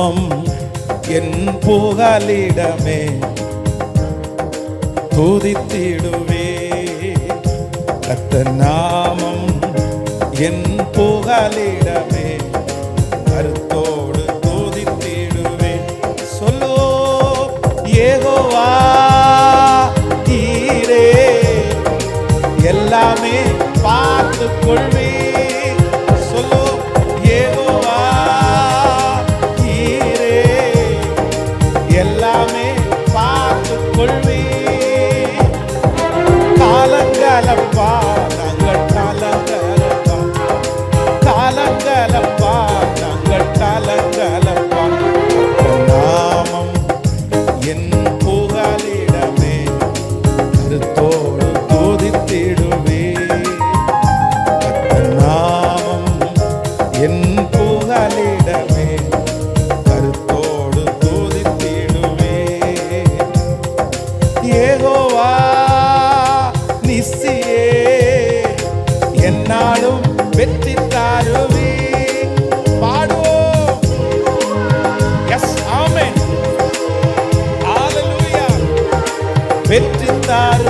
நாமம் என் புகலிடமே. துதித்திடுவே கத்த நாமம் என் புகலிடமே. கருத்தோடு காலப்பா pensar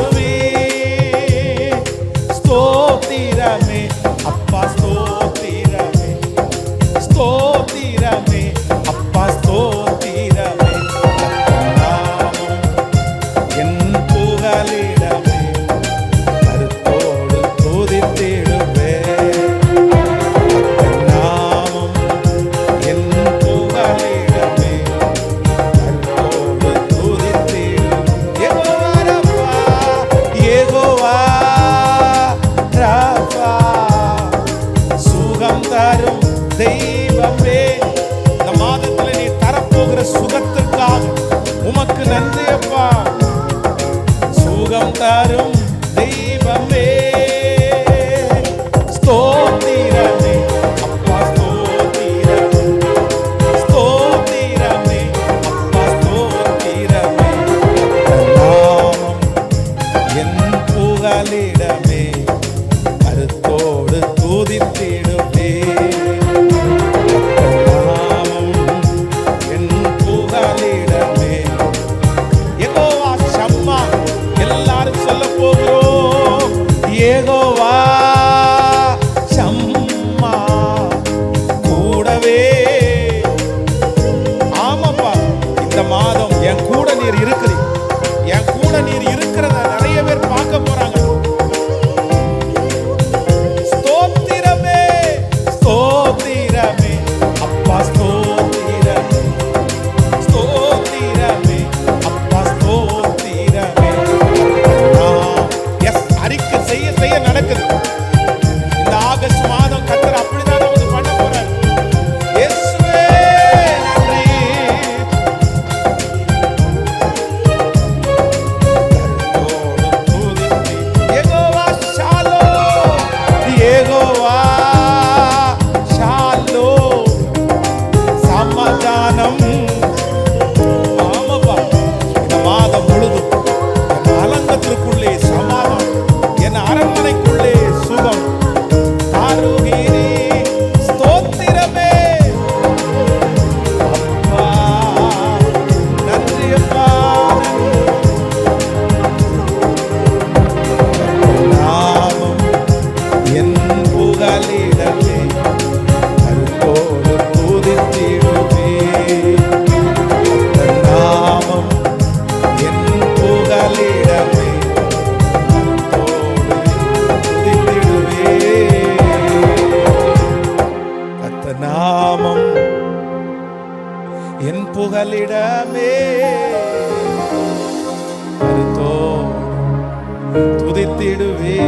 தெய்வமே இந்த மாதத்தில் நீ தரப்போகிற சுகத்திற்காக உமக்கு நன்றி அப்பா. சுகம் தரும் தெய்வமே. ஸ்தோத்திரமே அப்பா ஸ்தோத்திரமே. ஸ்தோத்திரமே அப்பா ஸ்தோத்திரமே. நாமம் என் புகலிடமே கருத்தோடு துதித்திடுமே. ciego. புகலிடமே. துதித்திடுவே.